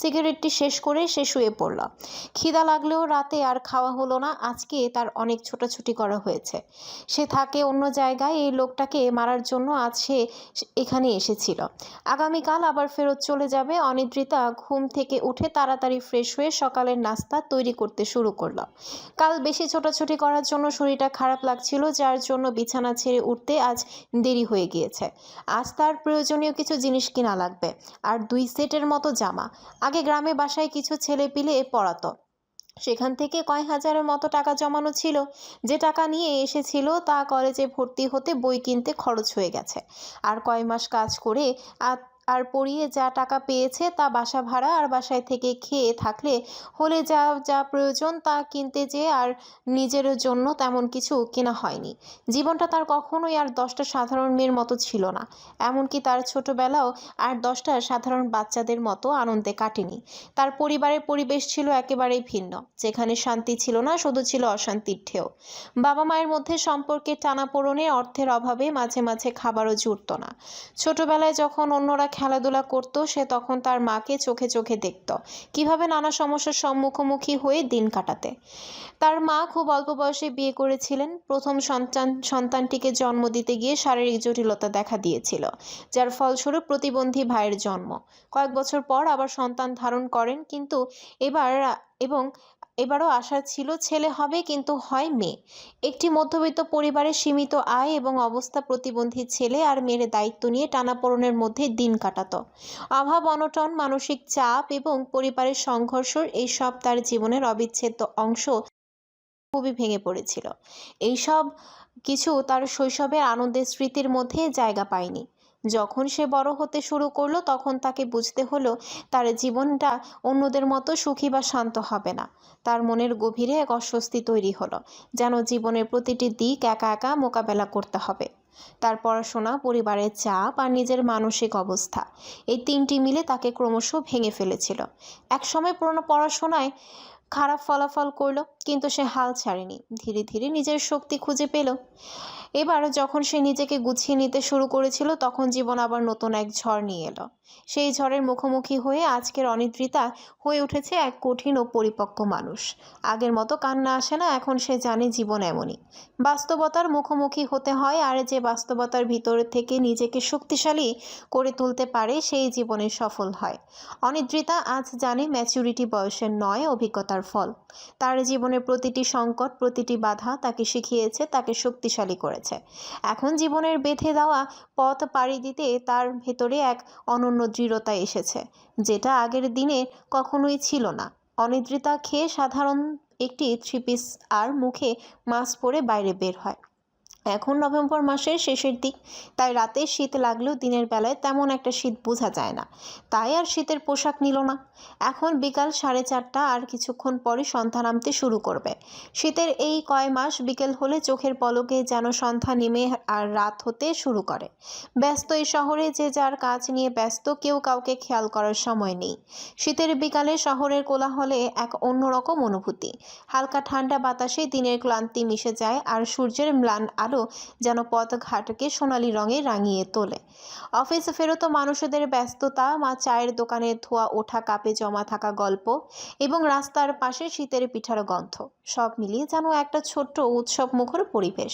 সিগারেটটি শেষ করে সে শুয়ে পড়ল। খিদা লাগলেও রাতে আর খাওয়া হলো না, আজকে তার অনেক ছোটাছুটি করা হয়েছে। সে থাকে অন্য জায়গায়, এই লোকটাকে মারার জন্য আজ সে এখানে এসেছিল। আগামীকাল আবার ফেরত চলে যাবে। অনিদ্রিতা ঘুম থেকে উঠে তাড়াতাড়ি ফ্রেশ হয়ে সকালের নাস্তা তৈরি করতে শুরু করল। কাল বেশি ছোটাছুটি করার জন্য শরীরটা খারাপ লাগছিল, যার জন্য বিছানা ছেড়ে উঠতে আজ দেরি হয়ে গিয়েছে। আজ তার প্রয়োজনীয় কিছু জিনিস কিনা লাগবে। আর দুই সেটের মতো জামা। আগে গ্রামে বাসায় কিছু ছেলে পিলে পড়াতো। সেখান থেকে কয় হাজারের মতো টাকা জমানো ছিল। যে টাকা নিয়ে এসেছিল তা কলেজে ভর্তি হতে বই কিনতে খরচ হয়ে গেছে। আর কয় মাস কাজ করে আর- আর পড়িয়ে যা টাকা পেয়েছে তা বাসা ভাড়া আর বাসায় থেকে খেয়ে থাকলে হলে যা যা প্রয়োজন তা কিনতে যেয়ে আর নিজের জন্য তেমন কিছু কেনা হয়নি। জীবনটা তার কখনোই আর দশটা সাধারণ মেয়ের মতো ছিল না। এমনকি তার ছোটবেলাও আর দশটা সাধারণ বাচ্চাদের মতো আনন্দে কাটেনি। তার পরিবারের পরিবেশ ছিল একেবারেই ভিন্ন। যেখানে শান্তি ছিল না, শুধু ছিল অশান্তির ঢেউ। বাবা মায়ের মধ্যে সম্পর্কের টানাপোড়েনে অর্থের অভাবে মাঝে মাঝে খাবারও জুটত না। ছোটবেলায় যখন অন্যরা খেলাধুলা করত, সে তখন তার মাকে চোখে চোখে দেখত। কীভাবে নানা সমস্যার সম্মুখোমুখি হয়ে দিন কাটাতে। তার মা খুব অল্প বয়সে বিয়ে করেছিলেন। প্রথম সন্তান, সন্তানটিকে জন্ম দিতে গিয়ে শারীরিক জটিলতা দেখা দিয়েছিল, যার ফলস্বরূপ প্রতিবন্ধী ভাইয়ের জন্ম। কয়েক বছর পর আবার সন্তান ধারণ করেন, কিন্তু এবার, এবং এবারও আশা ছিল ছেলে হবে কিন্তু হয় মেয়ে। একটি মধ্যবিত্ত পরিবারের সীমিত আয় এবং অবস্থা প্রতিবন্ধী ছেলে আর মেয়ের দায়িত্ব নিয়ে টানাপোড়েনের মধ্যে দিন কাটাতো। অভাব, অনটন, মানসিক চাপ এবং পরিবারের সংঘর্ষ এইসব তার জীবনের অবিচ্ছেদ্য অংশ খুবই ভেঙে পড়েছিল। এইসব কিছু তার শৈশবের আনন্দের স্মৃতির মধ্যে জায়গা পায়নি। যখন সে বড় হতে শুরু করল, তখন তাকে বুঝতে হলো তার জীবনটা অন্যদের মতো সুখী বা শান্ত হবে না। তার মনের গভীরে এক অস্বস্তি তৈরি হলো, যেন জীবনের প্রতিটি দিক একা একা মোকাবেলা করতে হবে। তার পড়াশোনা, পরিবারের চাপ আর নিজের মানসিক অবস্থা, এই তিনটি মিলে তাকে ক্রমশ ভেঙে ফেলেছিল। একসময় পুরনো পড়াশোনায় খারাপ ফলাফল করল, কিন্তু সে হাল ছাড়েনি। ধীরে ধীরে নিজের শক্তি খুঁজে পেল। এবার যখন সে নিজেকে গুছিয়ে নিতে শুরু করেছিল, তখন জীবন আবার নতুন এক ঝড় নিয়ে এলো। সেই ঝড়ের মুখোমুখি হয়ে আজকের অনিদ্রিতা হয়ে উঠেছে এক কঠিন ও পরিপক্ক মানুষ। আগের মতো কান্না আসে না, এখন সে জানে জীবন এমনই। বাস্তবতার মুখোমুখি হতে হয়, আর যে বাস্তবতার ভিতর থেকে নিজেকে শক্তিশালী করে তুলতে পারে, সেই জীবনে সফল হয়। অনিদ্রিতা আজ জানে ম্যাচুরিটি বয়সের নয়, অভিজ্ঞতার ফল। তার জীবনের প্রতিটি সংকট, প্রতিটি বাধা তাকে শিখিয়েছে, তাকে শক্তিশালী করেছে। এখন জীবনের বেঁধে দেওয়া পথ পাড়ি দিতে তার ভেতরে এক অনন্য দৃঢ়তা এসেছে, যেটা আগের দিনে কখনোই ছিল না। অনিদ্রিতা খেয়ে সাধারণ একটি থ্রি পিস আর মুখে মাস্ক পরে বাইরে বের হয়। এখন নভেম্বর মাসের শেষের দিক। তাই রাতে শীত লাগলেও দিনের বেলায় তেমন একটা শীত বোঝা যায় না। তাই আর শীতের পোশাক নিল না। এখন বিকাল সাড়ে চারটা আর কিছুক্ষণ পরে সন্ধ্যা নামতে শুরু করবে। শীতের এই কয় মাস বিকেল হলে চোখের পলকে যেন সন্ধ্যা নেমে আর রাত হতে শুরু করে। ব্যস্ত এই শহরে যে যার কাজ নিয়ে ব্যস্ত, কেউ কাউকে খেয়াল করার সময় নেই। শীতের বিকালে শহরের কোলাহলে এক অন্যরকম অনুভূতি। হালকা ঠান্ডা বাতাসে দিনের ক্লান্তি মিশে যায় আর সূর্যের ম্লান আলো যেন পথঘাটকে সোনালি রঙে রাঙিয়ে তোলে। অফিস ফেরত মানুষদের ব্যস্ততা, মা চায়ের দোকানে ধোয়া ওঠা, কাপে জমা থাকা গল্প এবং রাস্তার পাশে শীতের পিঠার গন্ধ। সব মিলিয়ে যেন একটা ছোট্ট উৎসব মুখর পরিবেশ।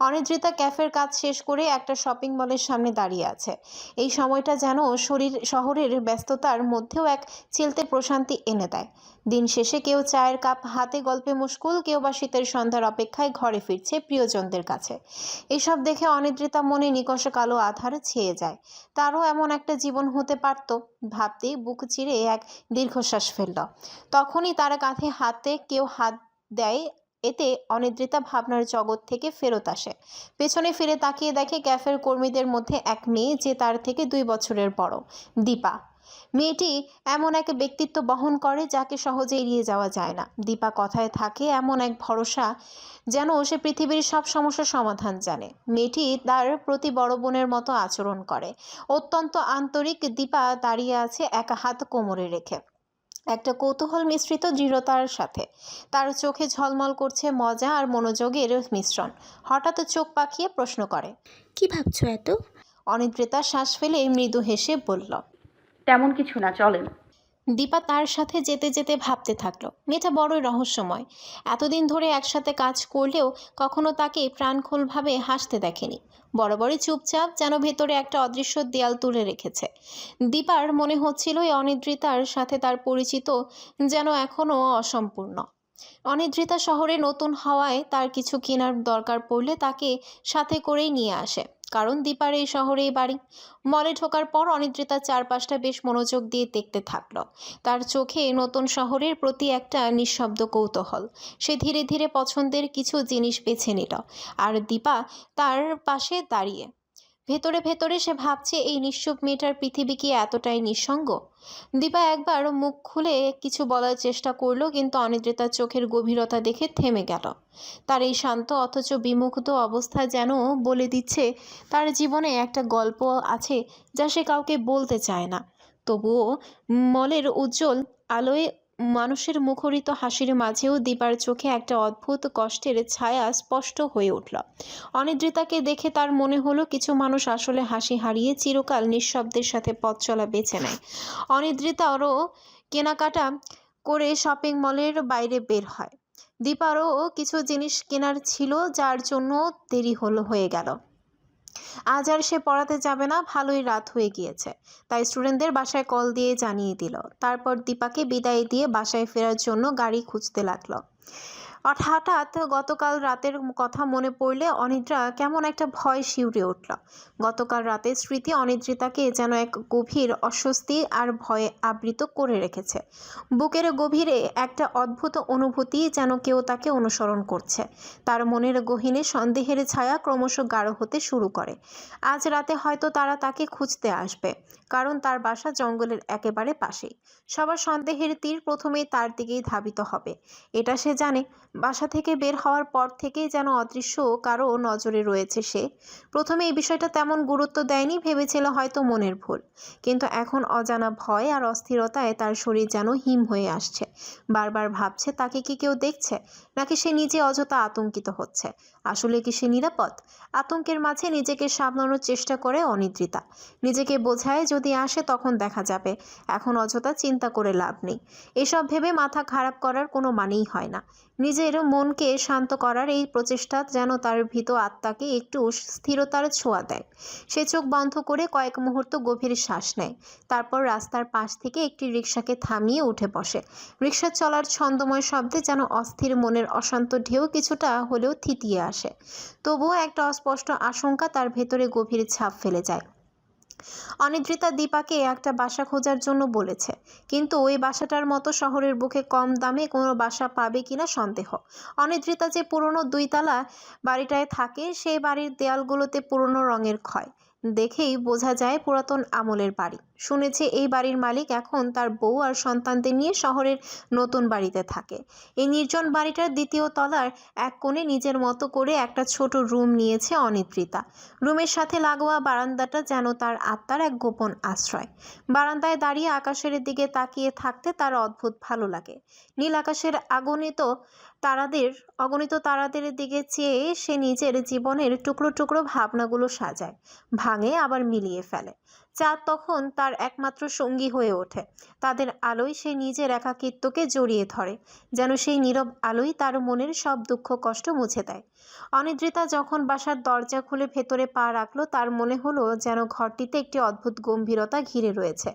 অনিদ্রিতা ক্যাফের কাজ শেষ করে একটা শপিং মলের সামনে দাঁড়িয়ে আছে। এই সময়টা যেন শরীর, শহরের ব্যস্ততার মধ্যেও এক চিলতে প্রশান্তি এনে দেয়। দিন শেষে কেউ চায়ের কাপ, হাতে গল্পে মুশকুল, কেউ বা শীতের সন্ধ্যার অপেক্ষায় ঘরে ফিরছে প্রিয়জনদের কাছে। এসব দেখে অনিদ্রিতা মনে নিকষ কালো আধার ছেয়ে যায়। তারও এমন একটা জীবন হতে পারত, ভাবতেই বুক চিরে এক দীর্ঘশ্বাস ফেলল। তখনই তার কাঁধে হাতে কেউ হাত দেয়, এতে অনিদ্রিতা ভাবনার জগৎ থেকে ফেরত আসে। পেছনে ফিরে তাকিয়ে দেখে ক্যাফের কর্মীদের মধ্যে এক মেয়ে, যে তার থেকে দুই বছরের বড়, দীপা। মেয়েটি এমন এক ব্যক্তিত্ব বহন করে যাকে সহজে এড়িয়ে যাওয়া যায় না। দীপা কথায় থাকে, এমন এক ভরসা যেন সে পৃথিবীর সব সমস্যার সমাধান জানে। মেয়েটি তার প্রতি বড় বোনের মতো আচরণ করে। অত্যন্ত আন্তরিক দীপা দাঁড়িয়ে আছে এক হাত কোমরে রেখে। একটা কৌতূহল মিশ্রিত দৃঢ়তার সাথে। তার চোখে ঝলমল করছে মজা আর মনোযোগের মিশ্রণ। হঠাৎ চোখ পাকিয়ে প্রশ্ন করে, কি ভাবছ এত? অনিদ্রিতা শ্বাস ফেলে মৃদু হেসে বলল তেমন কিছু না, চলেন। দীপা তার সাথে যেতে যেতে ভাবতে থাকল মেয়েটা বড়ই রহস্যময়। এতদিন ধরে একসাথে কাজ করলেও কখনো তাকে প্রাণখোলভাবে হাসতে দেখেনি। বরাবরই চুপচাপ যেন ভেতরে একটা অদৃশ্য দেয়াল তুলে রেখেছে। দীপার মনে হচ্ছিল এই অনিদ্রিতার সাথে তার পরিচিত যেন এখনও অসম্পূর্ণ। অনিদ্রিতা শহরে নতুন হওয়ায় তার কিছু কেনার দরকার পড়লে তাকে সাথে করেই নিয়ে আসে। কারণ দীপার এই শহরেই বাড়ি। মলে ঢোকার পর অনিদ্রিতা চারপাশটা বেশ মনোযোগ দিয়ে দেখতে থাকল। তার চোখে নতুন শহরের প্রতি একটা নিঃশব্দ কৌতূহল। সে ধীরে ধীরে পছন্দের কিছু জিনিস বেছে নিল। আর দীপা তার পাশে দাঁড়িয়ে ভেতরে ভেতরে সে ভাবছে, এই নিশ্চুপ মেয়েটার পৃথিবী কি এতটাই নিঃসঙ্গ? দীপা একবার মুখ খুলে কিছু বলার চেষ্টা করল, কিন্তু অনিদ্রিতার চোখের গভীরতা দেখে থেমে গেল। তার এই শান্ত অথচ বিমুগ্ধ অবস্থা যেন বলে দিচ্ছে, তার জীবনে একটা গল্প আছে যা সে কাউকে বলতে চায় না। তবুও মলের উজ্জ্বল আলোয় মানুষের মুখরিত হাসির মাঝেও দীপার চোখে একটা অদ্ভুত কষ্টের ছায়া স্পষ্ট হয়ে উঠল। অনিদ্রিতাকে দেখে তার মনে হলো, কিছু মানুষ আসলে হাসি হারিয়ে চিরকাল নিঃশব্দের সাথে পথ চলা বেছে নেয়। অনিদ্রিতারও কেনাকাটা করে শপিং মলের বাইরে বের হয়। দীপারও কিছু জিনিস কেনার ছিল, যার জন্য দেরি হলো, হয়ে গেল। আজ আর সে পড়াতে যাবে না, ভালোই রাত হয়ে গিয়েছে। তাই স্টুডেন্টদের বাসায় কল দিয়ে জানিয়ে দিল। তারপর দীপাকে বিদায় দিয়ে বাসায় ফেরার জন্য গাড়ি খুঁজতে লাগল। হঠাৎ গতকাল রাতের কথা মনে পড়লে অনিদ্রা কেমন একটা ভয় শিউরে উঠল। গতকাল রাতে স্মৃতি অনিদ্রিতাকে যেন এক গভীর অস্বস্তি আর ভয়ে আবৃত করে রেখেছে। বুকের গভীরে একটা অদ্ভুত অনুভূতি যেন কেউ তাকে অনুসরণ করছে। তার মনের গহীনে সন্দেহের ছায়া ক্রমশ গাঢ় হতে শুরু করে। আজ রাতে হয়তো তারা তাকে খুঁজতে আসবে, কারণ তার বাসা জঙ্গলের একেবারে পাশেই। সবার সন্দেহের তীর প্রথমেই তার দিকেই ধাবিত হবে। এটা সে জানে বাসা থেকে বের হওয়ার পর থেকেই যেন অদৃশ্য কারও নজরে রয়েছে সে। প্রথমে এই বিষয়টা তেমন গুরুত্ব দেয়নি, ভেবেছিল হয়তো মনের ভুল। কিন্তু এখন অজানা ভয় আর অস্থিরতায় তার শরীর যেন হিম হয়ে আসছে। বারবার ভাবছে, তাকে কি কেউ দেখছে? নাকি সে নিজে অযথা আতঙ্কিত হচ্ছে? আসলে কি সে নিরাপদ? আতঙ্কের মাঝে নিজেকে সামলানোর চেষ্টা করে অনিদ্রিতা। নিজেকে বোঝায় যদি আসে তখন দেখা যাবে। এখন অযথা চিন্তা করে লাভ নেই। এসব ভেবে মাথা খারাপ করার কোনো মানেই হয় না। নিজের মনকে শান্ত করার এই প্রচেষ্টা যেন তার ভীত আত্মাকে একটু স্থিরতার ছোঁয়া দেয়। সে চোখ বন্ধ করে কয়েক মুহূর্ত গভীর শ্বাস নেয়। তারপর রাস্তার পাশ থেকে একটি রিক্সাকে থামিয়ে উঠে বসে। রিক্সা চলার ছন্দময় শব্দে যেন অস্থির মনের অশান্ত ঢেউ কিছুটা হলেও থিতিয়ে তবুও একটা অস্পষ্ট আশঙ্কা তার ভেতরে গভীর ছাপ ফেলে যায়। অনিদ্রিতা দীপাকে একটা বাসা খোঁজার জন্য বলেছে, কিন্তু ওই বাসাটার মতো শহরের বুকে কম দামে কোনো বাসা পাবে কিনা সন্দেহ। অনিদ্রিতা যে পুরনো দুইতলা বাড়িটায় থাকে, সেই বাড়ির দেয়ালগুলোতে পুরনো রঙের ক্ষয়। দেখেই বোঝা যায় পুরাতন আমলের বাড়ি। শুনেছে এই বাড়ির মালিক এখন তার বউ আর সন্তানদের নিয়ে শহরের নতুন বাড়িতে থাকে। এই নির্জন বাড়িটার দ্বিতীয় তলার এক কোণে নিজের মতো করে একটা ছোট রুম নিয়েছে অনিদ্রিতা। রুমের সাথে লাগোয়া বারান্দাটা যেন তার আত্মার এক গোপন আশ্রয়। বারান্দায় দাঁড়িয়ে আকাশের দিকে তাকিয়ে থাকতে তার অদ্ভুত ভালো লাগে। নীল আকাশের আগণিত তারাদের, অগণিত তারাদের দিকে চেয়ে সে নিজের জীবনের টুকরো টুকরো ভাবনাগুলো সাজায়, ভাঙে, আবার মিলিয়ে ফেলে। চাঁদ তখন তার একমাত্র সঙ্গী হয়ে ওঠে। তাদের আলোয় সে নিজের একাকিত্বকে জড়িয়ে ধরে, যেন সেই নীরব আলোই তার মনের সব দুঃখ কষ্ট মুছে দেয়। অনিদ্রিতা যখন বাসার দরজা খুলে ভেতরে পা রাখল, তার মনে হলো যেন ঘরটিতে একটি অদ্ভুত গম্ভীরতা ঘিরে রয়েছে।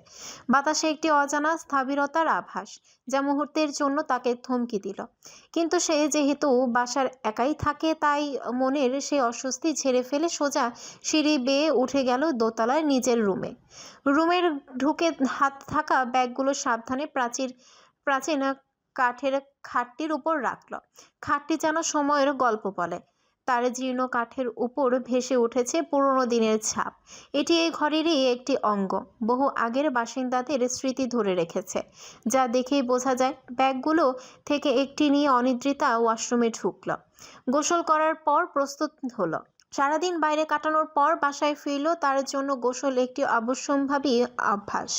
বাতাসে একটি অজানা স্থবিরতার আভাস, যা মুহূর্তের জন্য তাকে থমকি দিল। কিন্তু সে যেহেতু বাসার একাই থাকে, তাই মনের সেই অস্বস্তি ঝেড়ে ফেলে সোজা সিঁড়ি বেয়ে উঠে গেল দোতলায় নিজের রুমে। রুমের ঢুকে হাত থাকা ব্যাগগুলো সাবধানে প্রাচীর, প্রাচীন কাঠের খাটটির উপর রাখল। খাটটি যেন সময়ের গল্প বলে। তার জীর্ণ কাঠের উপর ভেসে উঠেছে পুরনো দিনের ছাপ। এটি এই ঘরেরই একটি অঙ্গ। বহু আগের বাসিন্দাদের স্মৃতি ধরে রেখেছে, যা দেখেই বোঝা যায় ব্যাগগুলো থেকে একটি নিয়ে অনিদ্রিতা ওয়াশরুমে ঢুকল। গোসল করার পর প্রস্তুত হলো। সারাদিন বাইরে কাটানোর পর বাসায় ফিরল তার জন্য গোসল একটি অবশ্যম্ভাবী অভ্যাস।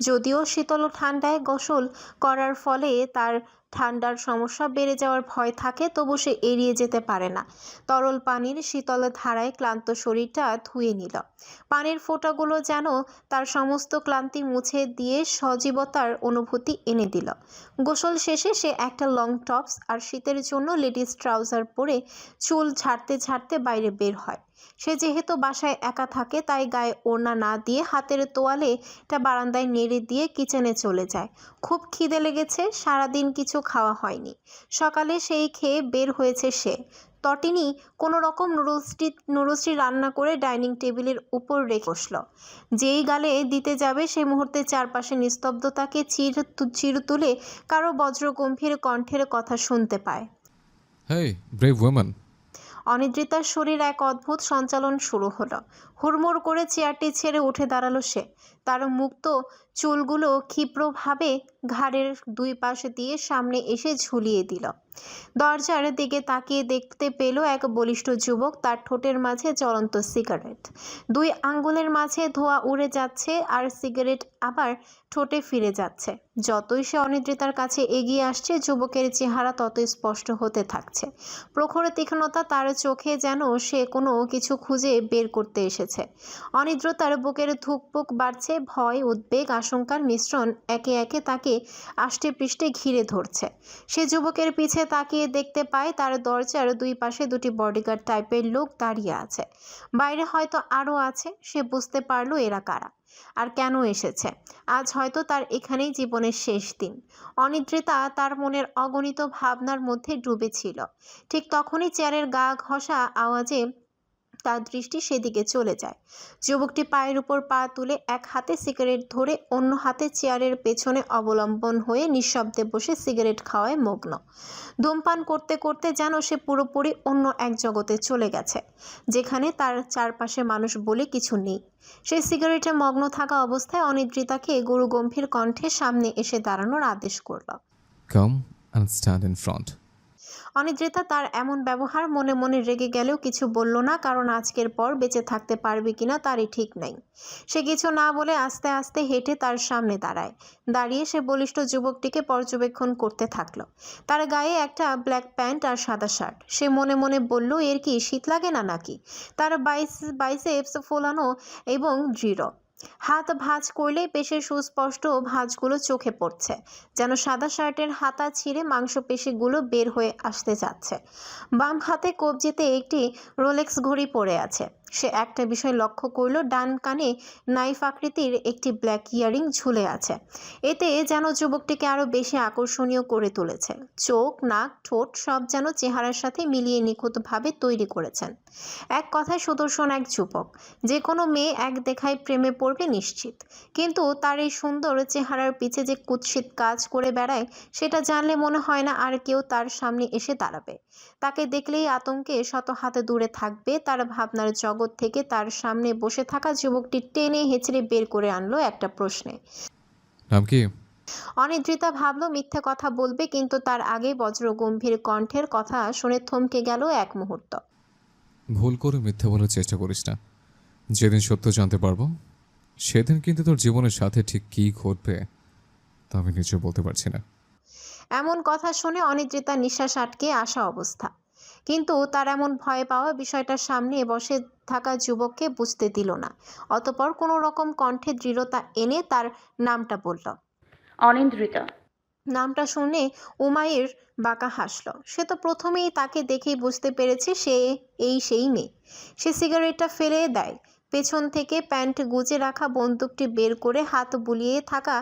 যদিও শীতল ঠান্ডায় গোসল করার ফলে তার ঠান্ডার সমস্যা, বেড়ে যাওয়ার ভয় থাকে, তবু সে এড়িয়ে যেতে পারে না। তরল পানির শীতল ধারায় ক্লান্ত শরীরটা ধুয়ে নিল। পানির ফোঁটাগুলো যেন তার সমস্ত ক্লান্তি মুছে দিয়ে সজীবতার অনুভূতি এনে দিল। গোসল শেষে সে একটা লং টপস আর শীতের জন্য লেডিস ট্রাউজার পরে চুল ঝাড়তে ঝাড়তে বাইরে বের হয়। সে যেহেতু বাসায় একা থাকে, তাই গায়ে ওড়না না দিয়ে হাতের তোয়ালে টা বারান্দায় নেড়ে দিয়ে কিচেনে চলে যায়। খুব খিদে লেগেছে, সারাদিন কিছু খাওয়া হয়নি। সকালে সেই খেয়ে বের হয়েছে সে। তটিনী কোনো রকম নুডলসটি নুডলসটি রান্না করে ডাইনিং টেবিলের উপর রেখে বসল। যেই গালে দিতে যাবে সেই মুহূর্তে চারপাশে নিস্তব্ধতাকে চির চির তুলে কারও বজ্র গম্ভীর কণ্ঠের কথা শুনতে পায়। ব্রেভ অনিদ্রিতার শরীর এক অদ্ভুত সঞ্চালন শুরু হলো। হুড়মুড় করে চেয়ারটি ছেড়ে উঠে দাঁড়াল সে। তার মুক্ত চুলগুলো ক্ষিপ্রভাবে ঘাড়ের দুই পাশে দিয়ে সামনে এসে ঝুলিয়ে দিল। দরজার দিকে তাকিয়ে দেখতে পেল এক বলিষ্ঠ যুবক তার ঠোঁটের মাঝে জ্বলন্ত সিগারেট। দুই আঙ্গুলের মাঝে ধোঁয়া উড়ে যাচ্ছে আর সিগারেট আবার ঠোঁটে ফিরে যাচ্ছে। যতই সে অনিদ্রিতার কাছে এগিয়ে আসছে, যুবকের চেহারা ততই স্পষ্ট হতে থাকছে। প্রখর তীক্ষ্ণতা তার চোখে যেন সে কোনো কিছু খুঁজে বের করতে এসেছে। অনিদ্রতার বুকের ধুকপুক বাড়ছে ভয়, উদ্বেগ, আশঙ্কার মিশ্রণ একে একে তাকে আষ্টে পৃষ্ঠে ঘিরে ধরছে। সে যুবকের পিছে তাকিয়ে দেখতে পায়, তার দরজার দুই পাশে দুটি বডিগার্ড টাইপের লোক দাঁড়িয়ে আছে। বাইরে হয়তো আরও আছে, সে বুঝতে পারল এরা কারা আর কেন এসেছে। আজ হয়তো তার এখানেই জীবনের শেষ দিন। অনিদ্রিতা তার মনের অগণিত ভাবনার মধ্যে ডুবেছিল। ঠিক তখনই চেয়ারের গা ঘষা আওয়াজে তার দৃষ্টি সেদিকে চলে যায়। যুবকটি পায়ের উপর পা তুলে এক হাতে সিগারেট ধরে অন্য হাতে চেয়ারের পেছনে অবলম্বন হয়ে নিঃশব্দে বসে সিগারেট খাওয়ায় মগ্ন। ধূমপান করতে করতে যেন সে পুরোপুরি অন্য এক জগতে চলে গেছে, যেখানে তার চারপাশে মানুষ বলে কিছু নেই। সেই সিগারেটে মগ্ন থাকা অবস্থায় অনিদ্রিতাকে গুরু গম্ভীর কণ্ঠে সামনে এসে দাঁড়ানোর আদেশ করল। Come and stand in front অনিদ্রিতা তার এমন ব্যবহার মনে মনে রেগে গেলেও কিছু বলল না, কারণ আজকের পর বেঁচে থাকতে পারবে কিনা তারই ঠিক নেই। সে কিছু না বলে আস্তে আস্তে হেঁটে তার সামনে দাঁড়ায়। দাঁড়িয়ে সে বলিষ্ঠ যুবকটিকে পর্যবেক্ষণ করতে থাকল। তার গায়ে একটা ব্ল্যাক প্যান্ট আর সাদা শার্ট। সে মনে মনে বলল, এর কি শীত লাগে না নাকি? তার বাইস, বাইসেপস ফোলানো এবং দৃঢ়। হাত ভাঁজ করলেই পেশের সুস্পষ্ট ভাঁজগুলো চোখে পড়ছে, যেন সাদা শার্টের হাতা ছিঁড়ে মাংসপেশিগুলো বের হয়ে আসতে যাচ্ছে বাম হাতে কবজিতে একটি রোলেক্স ঘড়ি পড়ে আছে। সে একটা বিষয় লক্ষ্য করল, ডান কানে নাইফ আকৃতির একটি ব্ল্যাক ইয়ারিং ঝুলে আছে। এতে যেন যুবকটিকে আরও বেশি আকর্ষণীয় করে তুলেছে। চোখ, নাক, ঠোঁট সব যেন চেহারার সাথে মিলিয়ে নিখুঁতভাবে তৈরি করেছেন। এক কথায় সুদর্শন এক যুবক। যে কোনো মেয়ে এক দেখায় প্রেমে পড়বে নিশ্চিত। কিন্তু তার এই সুন্দর চেহারার পিছে যে কুৎসিত কাজ করে বেড়ায় সেটা জানলে মনে হয় না আর কেউ তার সামনে এসে দাঁড়াবে। তাকে দেখলেই আতঙ্কে শত হাতে দূরে থাকবে তার ভাবনার জগৎ থেকে তার সামনে বসে থাকা যুবকটি টেনে হেঁচড়ে বের করে আনলো একটা প্রশ্নে। নাম কি? অনিদ্রিতা ভাবলো মিথ্যে কথা বলবে কিন্তু তার আগে বজ্র গম্ভীর কণ্ঠের কথা শুনে থমকে গেল এক মুহূর্ত। ভুল করে মিথ্যে বলার চেষ্টা করিস না। যেদিন সত্য জানতে পারব সেদিন কিন্তু তোর জীবনের সাথে ঠিক কী ঘটবে তা আমি নিজে বলতে পারছি না। এমন কথা শুনে অনিদ্রিতা নিঃশ্বাস আটকে আসা অবস্থা। কিন্তু তার এমন ভয় পাওয়া বিষয়টার সামনে বসে থাকা যুবককে বুঝতে দিল না। অতপর কোনো রকম কণ্ঠে দৃঢ়তা এনে তার নামটা বলল। অনিন্দ্রিতা। নামটা শুনে উমায়ের বাঁকা হাসল। সে তো প্রথমেই তাকে দেখেই বুঝতে পেরেছে সে এই সেই মেয়ে। সে সিগারেটটা ফেলে দেয়। পেছন থেকে প্যান্ট গুজে রাখা বন্দুকটি বের করে হাত বুলিয়ে থাকা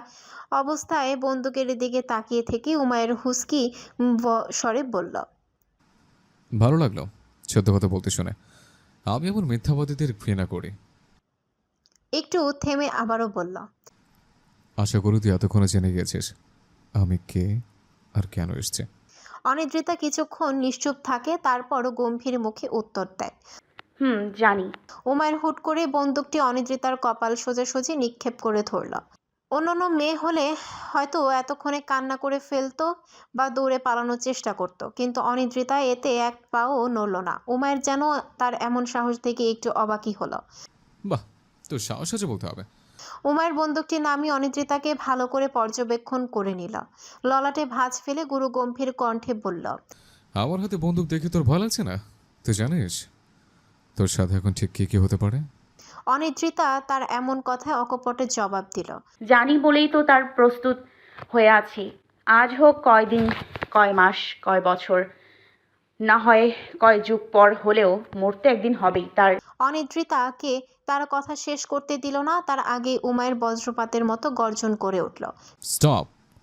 অবস্থায় বন্দুকের দিকে তাকিয়ে থেকে উমায়ের হুস্কি স্বরে বলল ভালো লাগল সত্য কথা বলতে শুনে। আমি এমন মিথ্যাবাদীদের ঘৃণা করি। একটু থেমে আবারও বলল আশা করি তুই এতক্ষণে জেনে গেছিস আমি কে আর কেন এসছে। অনিদ্রিতা কিছুক্ষণ নিশ্চুপ থাকে তারপরও গম্ভীর মুখে উত্তর দেয়। হুম জানি। উমায়ের হুট করে বন্দুকটি অনিদ্রিতার কপাল সোজাসুজি নিক্ষেপ করে ধরল। অন্যান্য মেয়ে হলে হয়তো এতক্ষণে কান্না করে ফেলতো বা দৌড়ে পালানোর চেষ্টা করত কিন্তু অনিদ্রিতা এতে এক পাও নড়ল না। উমায়ের যেন তার এমন সাহস থেকে একটু অবাকই হলো। বাহ তোর সাহস আছে বলতে হবে। উমায়ের বন্দুকটি নামিয়ে অনিদ্রিতাকে ভালো করে পর্যবেক্ষণ করে নিল। ললাটে ভাঁজ ফেলে গুরু গম্ভীর কণ্ঠে বলল আমার হাতে বন্দুক দেখে তোর ভয় লাগছে না? তুই জানিস তোর সাথে এখন ঠিক কী কী হতে পারে? অনিদ্রিতা তার এমন কথায় অকপটে জবাব দিল। জানি বলেই তো তার প্রস্তুত হয়ে আছি। আজ হোক কয় দিন কয় মাস কয় বছর না হয় কয় যুগ পর হলেও মরতে একদিন হবেই তার। অনিদ্রিতাকে তার কথা শেষ করতে দিল না তার আগে উমায়ের বজ্রপাতের মতো গর্জন করে উঠল। স্টপ